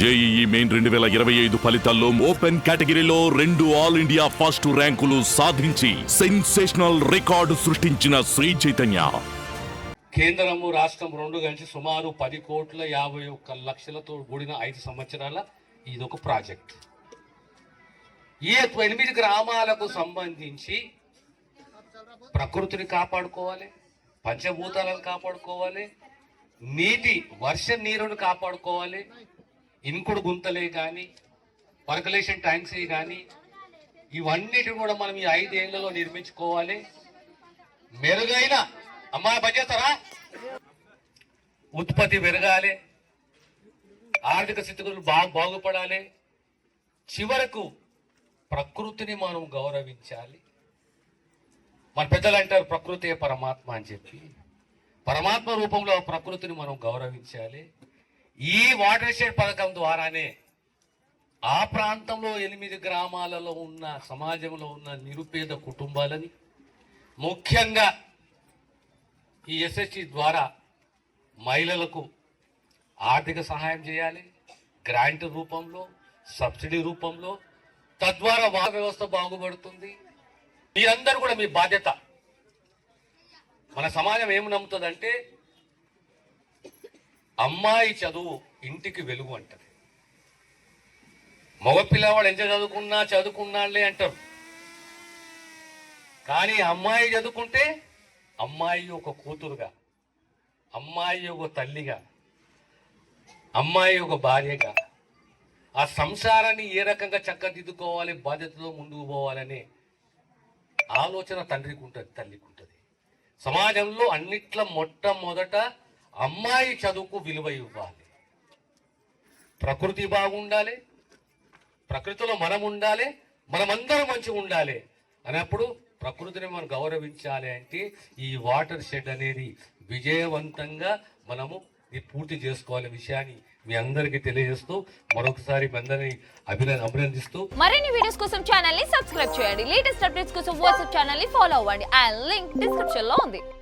JEE main రెండు వేల ఇరవై ఐదు ఫలితాల్లో ఓపెన్ కేటగిరీలో రెండు ఆల్ ఇండియా ఫస్ట్ ర్యాంకులు సాధించి సెన్సేషనల్ రికార్డు సృష్టించిన శ్రీ చైతన్య. కేంద్రము రాష్ట్రం రెండు కలిసి సుమారు పది కోట్ల యాభై ఒక్క లక్షలతో కూడిన ఐదు సంవత్సరాల ఇది ఒక ప్రాజెక్ట్. ఈ ఎనిమిది గ్రామాలకు సంబంధించి ప్రకృతిని కాపాడుకోవాలి పంచభూతాలను కాపాడుకోవాలి నీటి వర్ష నీరును కాపాడుకోవాలి ఇంకుడు గుంతలే కానీ పర్కలేషన్ ట్యాంక్స్ కానీ ఇవన్నిటిని కూడా మనం ఈ ఐదేళ్ళలో నిర్మించుకోవాలి. మెరుగైన అమ్మా పనిచేస్తారా ఉత్పత్తి పెరగాలి. ఆర్థిక స్థితిగతులు బాగా బాగుపడాలి. చివరకు ప్రకృతిని మనం గౌరవించాలి. మన పెద్దలు అంటారు ప్రకృతే పరమాత్మ అని చెప్పి. పరమాత్మ రూపంలో ప్రకృతిని మనం గౌరవించాలి. ఈ వాటర్ షెడ్ పథకం ద్వారానే ఆ ప్రాంతంలో ఎనిమిది గ్రామాలలో ఉన్న సమాజంలో ఉన్న నిరుపేద కుటుంబాలని ముఖ్యంగా ఈ ఎస్ఎస్సి ద్వారా మహిళలకు ఆర్థిక సహాయం చేయాలి గ్రాంట్ రూపంలో సబ్సిడీ రూపంలో తద్వారా వాహన వ్యవస్థ బాగుపడుతుంది. మీరందరూ కూడా మీ బాధ్యత. మన సమాజం ఏం నమ్ముతుందంటే అమ్మాయి చదువు ఇంటికి వెలుగు అంటది. మగ పిల్లవాడు ఎంత చదువుకున్నా చదువుకున్నాళ్ళే అంటారు. కానీ అమ్మాయి చదువుకుంటే అమ్మాయి ఒక కూతురుగా అమ్మాయి ఒక తల్లిగా అమ్మాయి ఒక భార్యగా ఆ సంసారాన్ని ఏ రకంగా చక్కదిద్దుకోవాలి బాధ్యతతో ముందుకు పోవాలనే ఆలోచన తండ్రికి ఉంటుంది తల్లికి ఉంటుంది. సమాజంలో అన్నిట్ల మొట్టమొదట అమ్మాయి చదువుకు విలువ ఇవ్వాలి. ప్రకృతి బాగుండాలి ప్రకృతిలో మనం ఉండాలి మనమందరం మంచిగా ఉండాలి అన్నప్పుడు ప్రకృతిని మనం గౌరవించాలి అంటే ఈ వాటర్ షెడ్ అనేది విజయవంతంగా మనము ఇది పూర్తి చేసుకోవాలి విషయాన్ని మీ అందరికీ తెలియజేస్తూ మరొకసారి మీ అందరినీ అభినందిస్తూ మరిన్ని వీడియోస్ కోసం ఛానల్ని సబ్స్క్రైబ్ చేయండి. లేటెస్ట్ అప్డేట్స్ కోసం వాట్సాప్ ఛానల్ని ఫాలో అవ్వండి. అండ్ లింక్ డిస్క్రిప్షన్లో ఉంది.